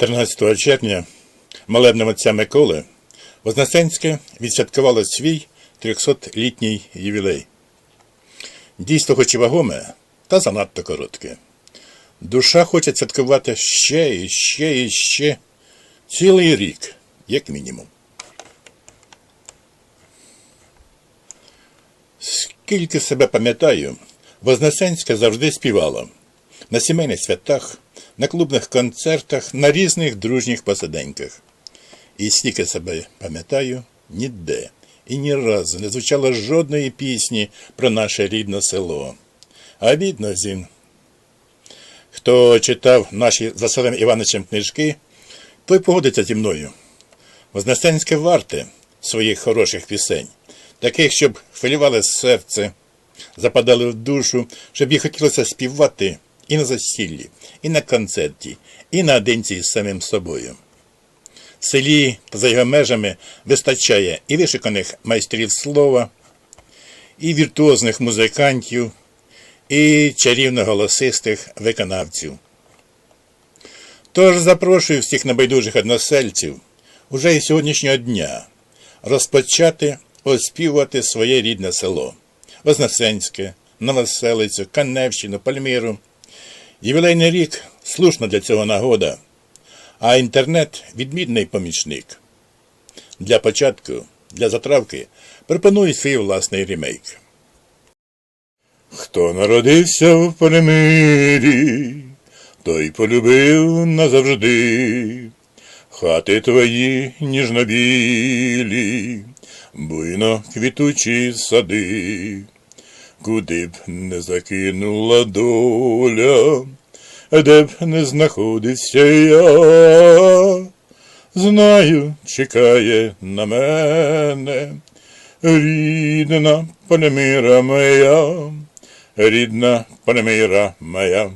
13 червня молебнем отця Миколи Вознесенське відсвяткувало свій 300-літній ювілей. Дійство хоч і вагоме, та занадто коротке. Душа хоче святкувати ще і ще і ще цілий рік, як мінімум. Скільки себе пам'ятаю, Вознесенська завжди співала на сімейних святах, на клубних концертах, на різних дружніх посиденьках. І стільки себе пам'ятаю, ніде і ні разу не звучало жодної пісні про наше рідне село. А бідно зін. Хто читав наші за Василем Івановичем книжки, той погодиться зі мною. Вознесенське варте своїх хороших пісень, таких, щоб хвилювали серце, западали в душу, щоб їх хотілося співати і на засіллі, і на концерті, і наодинці з самим собою. В селі та за його межами вистачає і вишиканих майстрів слова, і віртуозних музикантів, і чарівно-голосистих виконавців. Тож запрошую всіх небайдужих односельців уже і сьогоднішнього дня розпочати оспівувати своє рідне село Вознесенське, Новоселицю, Каневщину, Пальміру. Ювілейний рік слушна для цього нагода, а інтернет відмінний помічник. Для початку, для затравки пропоную свій власний ремейк. Хто народився в перемирі, той полюбив назавжди. Хати твої ніжно-білі, буйно квітучі сади, куди б не закинула доля, де б не знаходився я, знаю, чекає на мене рідна панемира моя, рідна панемира моя.